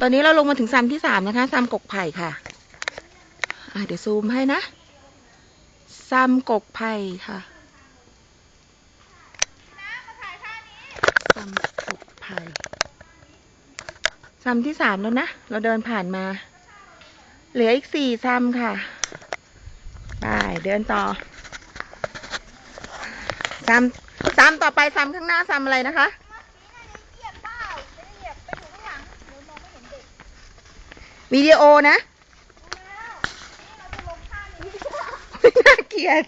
ตอนนี้เราลงมาถึงซัมที่สามนะคะซัมกกไผ่ค่ะะเดี๋ยวซูมให้นะซัมกกไผ่ค่ะซัมกกไผ่ซัมที่สามแล้วนะ เราเดินผ่านมา เหลืออีกสี่ซัมค่ะ ไป เดินต่อซัมซัมต่อไปซัมข้างหน้าซัมอะไรนะคะ วิดีโอนะดูแล้วนี่เราจะลงท่านี้น่าเกลียด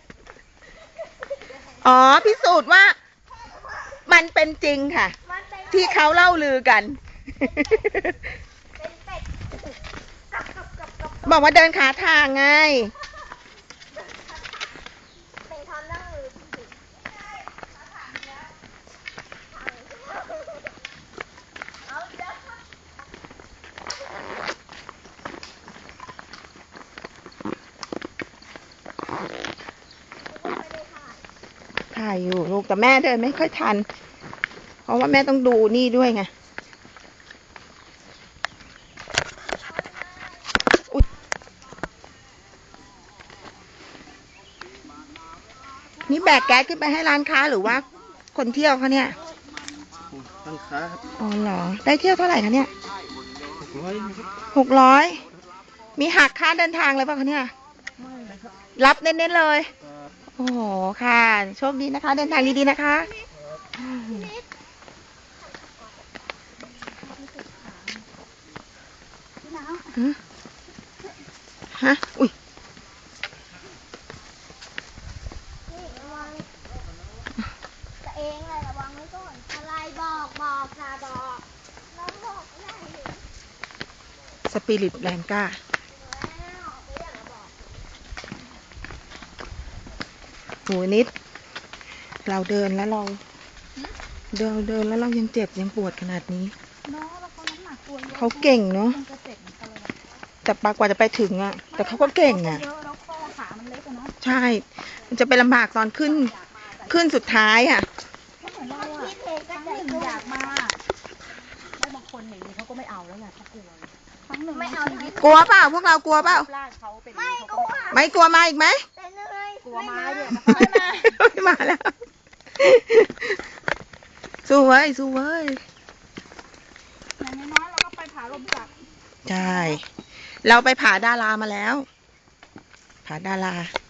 อ๋อ พิสูจน์ว่า มันเป็นจริงค่ะมันเป็นที่เขาเล่าลือกันเป็นเป็ดกับกับกับกับบอกว่าเดินขาทางไง เป็ดทอนนั่งมือเอาเดี๋ยว ถ่ายอยู่ลูกแต่แม่เดินไม่ค่อยทัน เพราะว่าแม่ต้องดูนี่ด้วยไงอุ๊ยนี่แบกแก๊สขึ้นไปให้ร้านค้าหรือว่า คนเที่ยวเขาเนี่ยตั้งค้าครับอ๋อเหรอ ได้เที่ยวเท่าไหร่คะเนี่ยหกร้อยนะครับหกร้อย มีหักค่าเดินทางเลยป่ะคะเนี่ยไม่นะค รับรับเน้นๆเลยเอ่อโอ้โห ค่ะ โชคดีนะคะ เดินทางดีๆนะคะฮะฮะอุ้ยนี่ระวังตัวเองเลยระวังไว้ก่อนอะไรบอกบอกค่ะบอกน้องบอกไม่ได้เห็นสปิริตแรงกล้า แล้วไม่อยากจะบอก โหนิด เราเดินแล้วเราเดินเดินแล้วเรายังเจ็บยังปวดขนาดนี้น้องแล้วเขาน้ำหนักตัวเยอะเขาเก่งเนาะ มันจะเจ็บเหมือนกันเลยนะแต่ปากว่าจะไปถึงอะแต่เขาก็เก่งอะ เยอะแล้วข้อขามันเล็กอะเนาะใช่ มันจะไปลำบากตอนขึ้น ขึ้นสุดท้ายอะถ้าเหมือนเราอะครั้งหนึ่งอยากมาแล้วบางคนอย่างนี้เขาก็ไม่เอาแล้วไงเขากลัวครั้งหนึ่งไม่เอาชีวิตกลัวเปล่าพวกเรากลัวเปล่าลาดเขาเป็นไม่กลัว ไม่กลัวมาอีกไหมแต่เหนื่อยกลัวไม้ด้วยไม่มาไม่มาแล้ว สู้เว้ยสู้เว้ยอย่างน้อยๆเราก็ไปผาลมจักรใช่ เราไปผาดารามาแล้ว ผาดาราเ